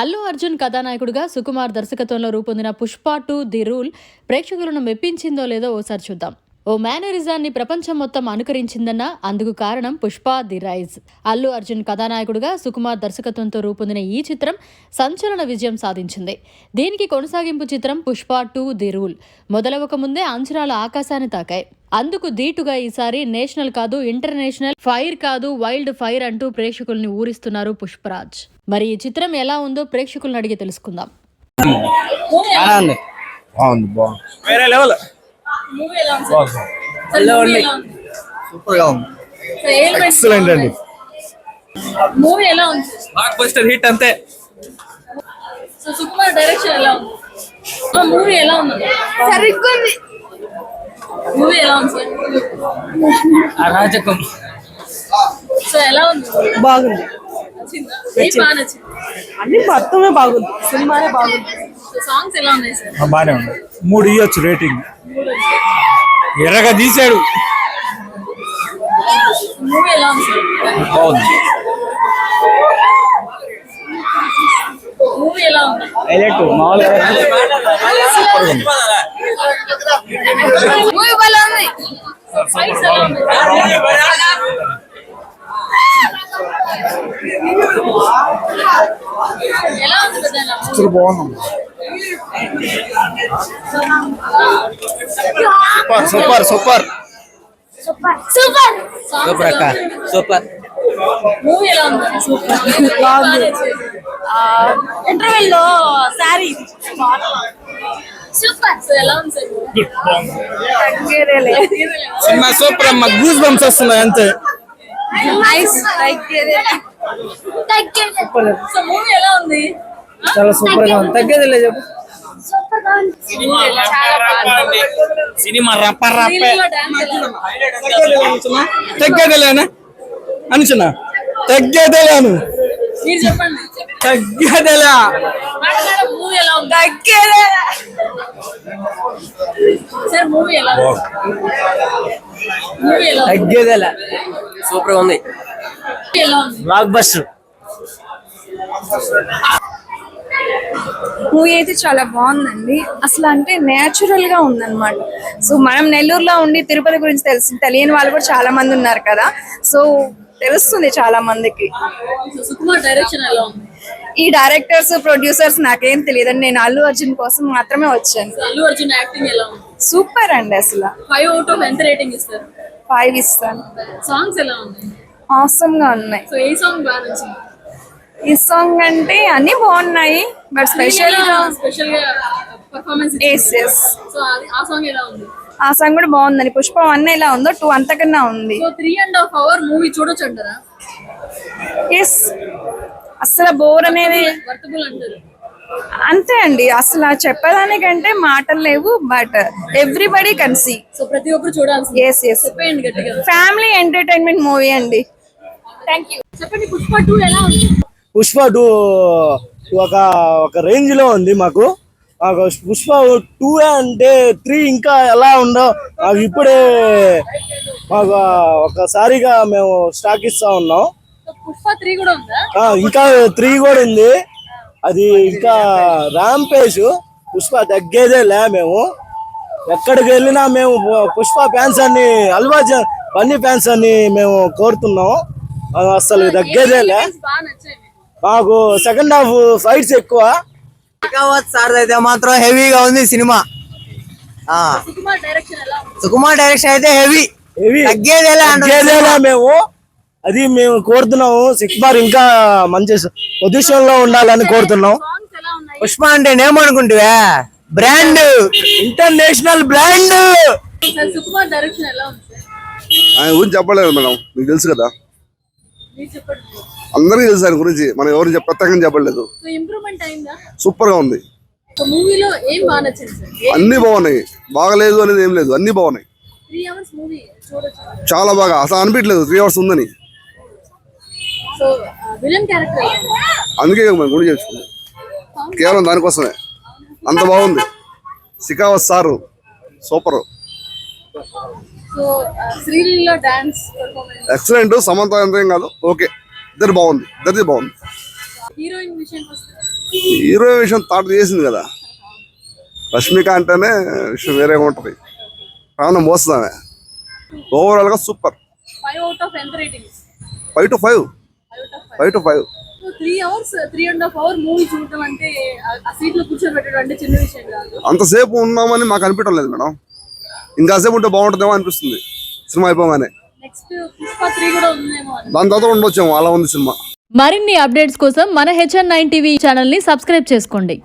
అల్లు అర్జున్ కథానాయకుడిగా సుకుమార్ దర్శకత్వంలో రూపొందిన పుష్ప టూ ది రూల్ ప్రేక్షకులను మెప్పించిందో లేదో ఓసారి చూద్దాం. ఓ మేనరిజాన్ని ప్రపంచం మొత్తం అనుకరించిందన్న అందుకు కారణం పుష్ప ది రైజ్. అల్లు అర్జున్ కథానాయకుడిగా సుకుమార్ దర్శకత్వంతో రూపొందిన ఈ చిత్రం సంచలన విజయం సాధించింది. దీనికి కొనసాగింపు చిత్రం పుష్ప టూ ది రూల్. మొదలవక ముందే అంచనాలు ఆకాశాన్ని తాకాయి. అందుకు దీటుగా ఈసారి నేషనల్ కాదు ఇంటర్నేషనల్ ఫైర్ కాదు వైల్డ్ ఫైర్ అంటూ ప్రేక్షకుల్ని ఊరిస్తున్నారు పుష్పరాజ్. మరి ఈ చిత్రం ఎలా ఉందో ప్రేక్షకులను అడిగి తెలుసుకుందాం. బాగా ఉంది వేరే లెవెల్ సూపర్గా ఉంది? ఎక్సలెంట్ అండి. మూవీ ఎలా ఉంది? బ్లాక్ బస్టర్ హిట్ అంతే. సో సుకుమార్ డైరెక్షన్ ఎలా ఉంది? మూవీ ఎలా ఉంది? సరిగ్గా ఉంది. మూవీ ఎలా ఉంది సార్? అరాజకం. సో ఎలా ఉంది? బాగుంది. అన్ని మొత్తమే బాగుంది. సినిమానే బాగుంది. సాంగ్స్ ఎలా ఉన్నాయి సార్? బానే ఉంది మూడు ఇవ్వచ్చు రేటింగ్. ఎర్రగా తీసాడు. మూవీ ఎలా ఉంది సార్? బాగుంది. మూవీ ఎలా ఉంది? హైలైట్. మామూలుగా మూవీ బాగా ఉంది. ఫైట్స్ ఎలా ఉన్నాయి? ఎలా ఉంది పెద్దనా అసలు బాగుంది. Super super super. Super. Super అక్క సూపర్. మూవీ ఎలా ఉంది? సూపర్ బాగుంది. ఇంటర్వెల్లో శారీ. సూపర్. సో ఎలా ఉంది సార్? సినిమా సూపర్ అమ్మ గూస్ బంప్స్ వస్తున్నాయి అంతే. నైస్ సో మూవీ ఎలా ఉంది? చాలా సూపర్గా ఉంది తగ్గేది లేదు చెప్పు. సినిమా రప్ప రప్పే తగ్గేదేలేనా అనుచున్నా? తగ్గేదేలేను? తగ్గేదేలా తగ్గేదేలా? సూపర్గా ఉంది? బ్లాక్ బస్టర్ మూవీ అయితే చాలా బాగుందండి. అసలు అంటే నేచురల్గా ఉందన్నమాట. సో మనం నెల్లూరులో ఉండి తిరుపతి గురించి తెలుసు తెలియని వాళ్ళు కూడా చాలా మంది ఉన్నారు కదా. సో తెలుస్తుంది చాలా మందికి. ఈ డైరెక్టర్స్ ప్రొడ్యూసర్స్ నాకేం తెలియదండి. నేను అల్లు అర్జున్ కోసం మాత్రమే వచ్చాను. అల్లు అర్జున్ యాక్టింగ్ ఎలా ఉంది? సూపర్ అండి అసలు. ఫైవ్ అవుట్ ఆఫ్ ఎంత రేటింగ్ ఇస్తారు? ఫైవ్ ఇస్తాను. సాంగ్స్ ఎలా ఉన్నాయి ఆసమ్గా ఉన్నాయి. సో ఏ సాంగ్ బాగా నచ్చింది? ఈ సాంగ్ అంటే అన్ని బాగున్నాయి బట్ స్పెషల్ ఆ సాంగ్ కూడా బాగుందండి. పుష్ప వన్ ఎలా ఉందో టూ అంతకన్నా ఉంది. So three and half hour movie చూడొచ్చు అంటారా? ఎస్ అసలు బోర్ అనేది అంతే అండి. అసలు చెప్పడానికంటే మాటలు లేవు but everybody can see so ప్రతి ఒక్కరు ఎస్ ఎస్ గట్టిగా. ఫ్యామిలీ ఎంటర్టైన్మెంట్ మూవీ అండి. థ్యాంక్ యూ చెప్పండి పుష్ప టూ ఎలా ఉంది? పుష్ప టూ ఒక ఒక రేంజ్లో ఉంది మాకు. పుష్ప టూ అంటే త్రీ ఇంకా ఎలా ఉందో మాకు ఇప్పుడే మాకు ఒకసారిగా మేము స్టాక్ ఇస్తా ఉన్నాం. ఇంకా త్రీ కూడా ఉంది. అది ఇంకా ర్యాంపేజ్ పుష్ప తగ్గేదేలే మేము. ఎక్కడికి వెళ్ళినా మేము పుష్ప ఫ్యాన్స్ అని అల్వా బన్నీ ఫ్యాన్స్ అని మేము కోరుతున్నాం. అసలు బాగా నచ్చాయి మీకు. సెకండ్ హాఫ్ ఫైట్స్ ఎక్కువ. సార్ అయితే మాత్రం హెవీగా ఉంది సినిమా. ఆ. సుకుమార్ డైరెక్షన్ అయితే హెవీ హెవీ తగ్గేదేలే మేము. అది మేము కోరుతున్నాము. సిక్స్ బార్ ఇంకా మంచి పొజిషన్లో ఉండాలని కోరుతున్నాం సాంగ్స్ ఎలా ఉన్నాయి? పుష్ప అంటే నేమనుకుంటువే బ్రాండ్ ఇంటర్నేషనల్ బ్రాండ్ ఆయన గురించి చెప్పలేదు మేడం. మీకు తెలుసు కదా. అందరికీ తెలుసు ఆయన గురించి. మనం ఎవరు ప్రత్యేకంగా చెప్పలేదు. సూపర్గా ఉంది. అన్ని బాగున్నాయి. బాగలేదు అనేది ఏం లేదు. అన్ని బాగున్నాయి. చాలా బాగా. అసలు అనిపించలేదు. త్రీ అవర్స్ ఉందని? అందుకే మనం గుడి చేసుకున్నాం కేవలం దానికోసమే. అంత బాగుంది. శిఖావత్ సారు. సూపర్. శ్రీలీలో డాన్స్ పర్ఫార్మెన్స్ ఎక్సలెంట్ సమంత ఏం కాదు. ఓకే ఇద్దరు బాగుంది ఇద్దరిది బాగుంది. హీరోయిన్ హీరో విషయం థాట్ చేసింది కదా. రష్మిక అంటేనే విషయం వేరేగా ఉంటుంది. ప్రాణం మోస్తుంది ఆమె ఓవరాల్గా super five to five five to five three hours three and half hour movie చూడటం అంటే ఆ- ఆ సీట్లో కూర్చోబెట్టడం అంటే చిన్న విషయం కాదు. అంతసేపు ఉన్నామని మాకు అనిపించడం లేదు మేడం. ఇంకాసేపు ఉంటే బాగుంటుందేమో అనిపిస్తుంది సినిమా అయిపోగానే. దాని తర్వాత ఉండొచ్చేమో అలా ఉంది సినిమా. మరిన్ని అప్డేట్స్ కోసం మన హెచ్ఎన్ నైన్ టీవీ ఛానల్ని సబ్స్క్రైబ్ చేసుకోండి.